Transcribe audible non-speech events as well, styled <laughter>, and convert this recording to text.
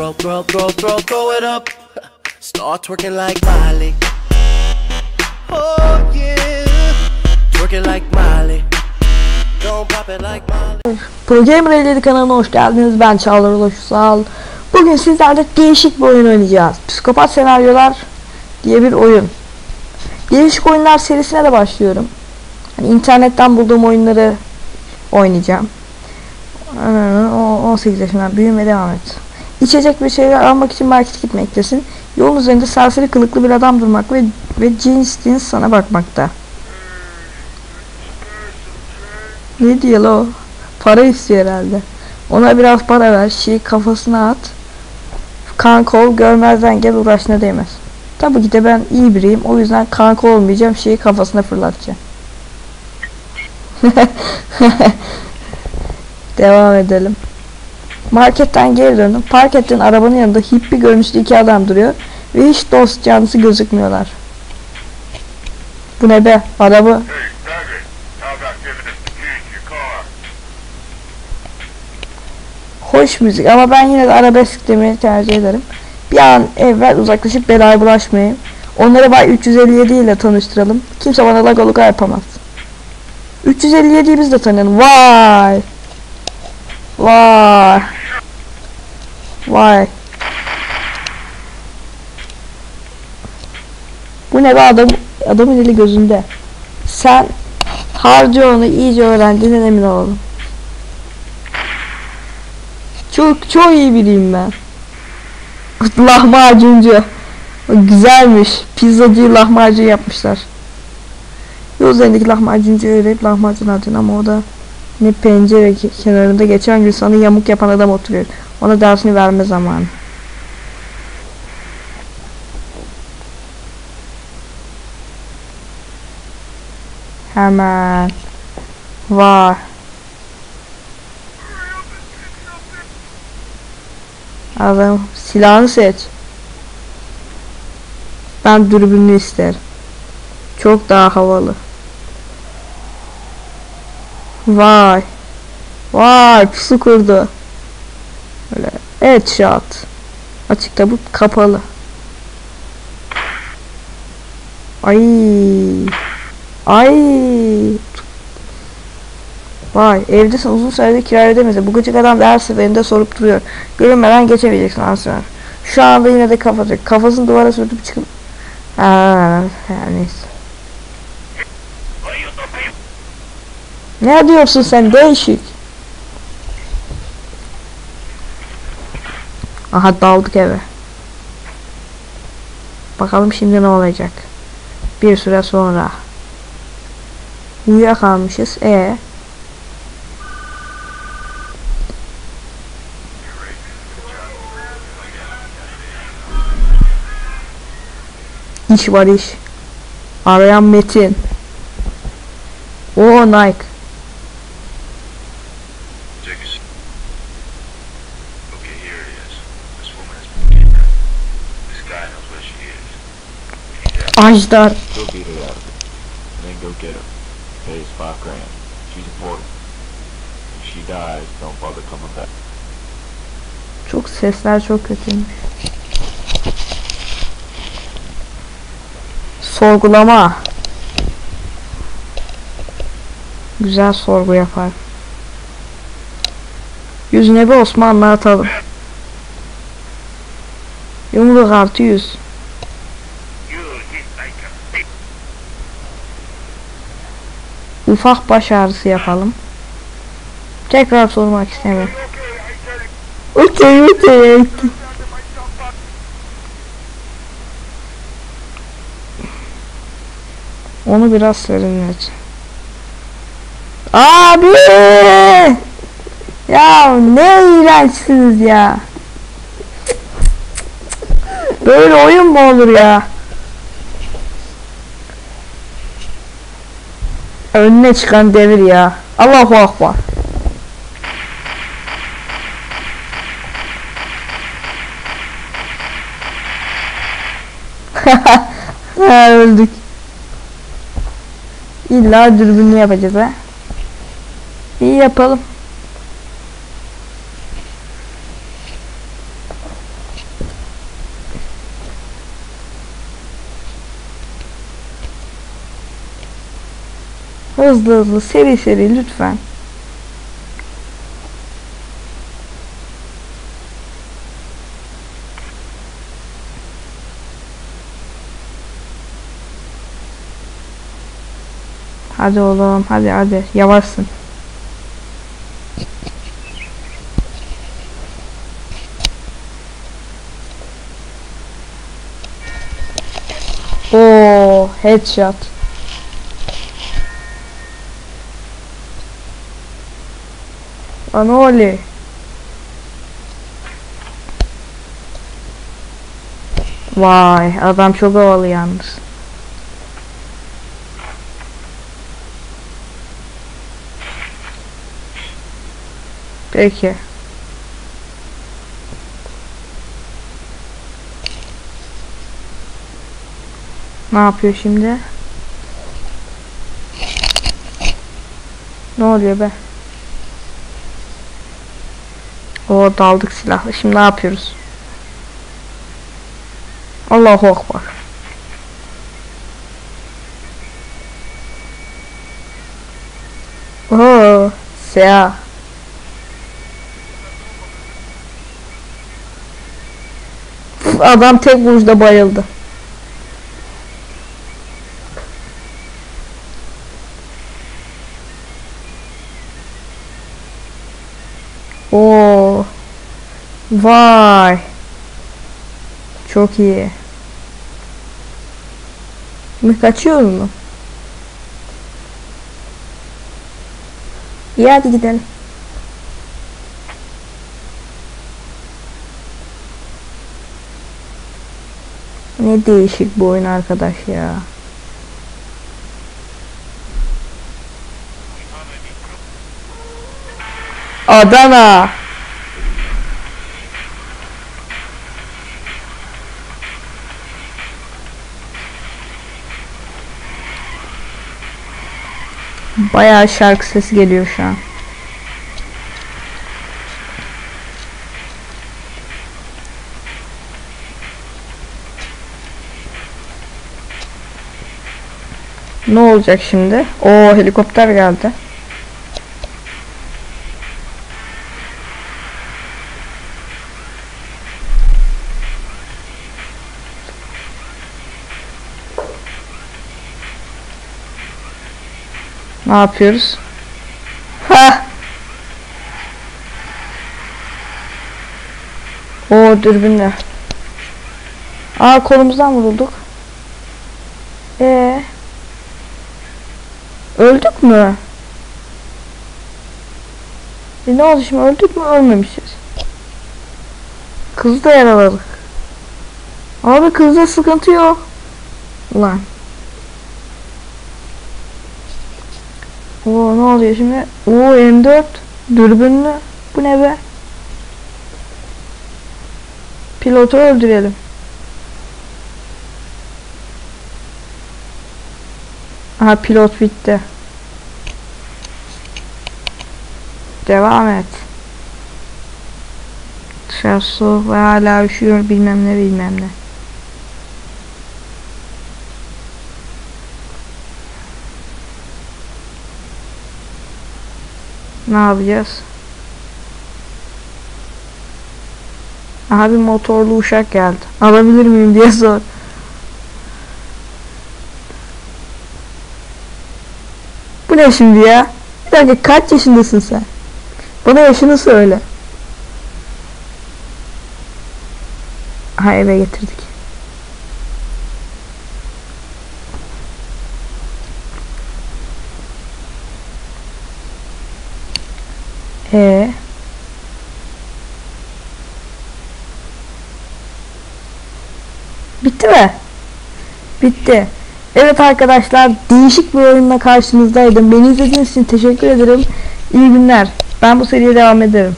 Throw, throw, throw, throw, throw it up. Start twerking like Miley. Oh yeah. Twerking like Miley. Don't pop it like Miley. Pro Gamer Elleri kanalına hoş geldiniz. Ben Çağlar Ulaş Sağ Bugün sizlerle değişik bir oyun oynayacağız. Psikopat Senaryolar diye bir oyun. Değişik oyunlar serisine de başlıyorum. Hani internetten bulduğum oyunları oynayacağım. Aa, o- 18 yaşından büyüme devam et. İçecek bir şeyler almak için market gitmektesin. Yolun üzerinde serseri kılıklı bir adam durmak ve ve jeans jeans sana bakmakta. Ne diyor o? Para istiyor herhalde. Ona biraz para ver, şeyi kafasına at. Kanka ol, görmezden gel, uğraşına değmez. Tabii ki de ben iyi biriyim, o yüzden kanka olmayacağım, şeyi kafasına fırlatacağım. <laughs> Devam edelim. Marketten geri döndüm. Park ettiğin arabanın yanında hippie görünüşlü iki adam duruyor ve hiç dost canlısı gözükmüyorlar. Bu ne be? Araba? Hoş müzik ama ben yine de arabesk demeyi tercih ederim. Bir an evvel uzaklaşıp belaya bulaşmayayım. Onları Bay 357 ile tanıştıralım. Kimse bana lagoluka yapamaz. 357'yi biz de tanıyalım. Vay! Vay! Vay! Bu ne be adam, adamın eli gözünde. Sen harca onu iyice öğrendiğinden emin olalım. Çok çok iyi biriyim ben. Lahmacuncu. Güzelmiş. Pizzacı lahmacun yapmışlar. Yol üzerindeki lahmacuncu öğrenip lahmacun alacaksın ama o da ne pencere ke- kenarında geçen gün sana yamuk yapan adam oturuyor. Ona dersini verme zamanı. Hemen. Var. Adam silahını seç. Ben dürbünlü isterim. Çok daha havalı. Vay. Vay pusu kurdu. Böyle evet shot. Açıkta bu kapalı. Ay. Ay. Vay evdesin uzun süredir kira ödemedi. Bu gıcık adam da her seferinde sorup duruyor. Görünmeden geçemeyeceksin Ansar. Şu anda yine de kapatacak. Kafasını duvara sürtüp çıkıp... Ha, yani. Ne diyorsun sen değişik. Aha daldık eve. Bakalım şimdi ne olacak. Bir süre sonra. Uyuyakalmışız. E İş var iş. Arayan Metin. O Nike. Ajdar. Go beat her out of it. And then go get her. Pays five grand. She's important. If she dies, don't bother coming back. Çok sesler çok kötüymüş. Sorgulama. Güzel sorgu yapar. Yüzüne bir Osmanlı atalım. Yumruk artı yüz. Ufak baş ağrısı yapalım. Tekrar sormak istemiyorum. Okey okey. Onu biraz serinlet. Abi! Ya ne iğrençsiniz ya. Böyle oyun mu olur ya? Önüne çıkan devir ya. Allahu akbar. <laughs> ha, öldük. İlla dürbünlü yapacağız ha. İyi yapalım. Hızlı hızlı seri seri lütfen. Hadi oğlum hadi hadi yavaşsın. Oo, headshot. Lan oli. Vay, adam çok havalı yalnız. Peki. Ne yapıyor şimdi? Ne oluyor be? O daldık silahla. Şimdi ne yapıyoruz? Allahu Akbar. Oo, siyah. Adam tek vuruşta bayıldı. Oo. Vay. Çok iyi. Mi kaçıyor mu? İyi hadi gidelim. Ne değişik bu oyun arkadaş ya. Adana. Bayağı şarkı sesi geliyor şu an. Ne olacak şimdi? O helikopter geldi. Ne yapıyoruz? Ha! O dürbünle. Aa kolumuzdan vurulduk. Ee. Öldük mü? E ne oldu şimdi öldük mü ölmemişiz. Kızı da yaraladık. Abi kızda sıkıntı yok. Ulan. Oo ne oluyor şimdi? Oo M4 dürbünlü. Bu ne be? Pilotu öldürelim. Aha pilot bitti. Devam et. Dışarı soğuk ve hala üşüyor bilmem ne bilmem ne. Ne yapacağız? Aha bir motorlu uşak geldi. Alabilir miyim diye sor. Bu ne şimdi ya? Bir dakika kaç yaşındasın sen? Bana yaşını söyle. Ha eve getirdik. Ee. Bitti mi? Bitti. Evet arkadaşlar değişik bir oyunla karşınızdaydım. Beni izlediğiniz için teşekkür ederim. İyi günler. Ben bu seriye devam ederim.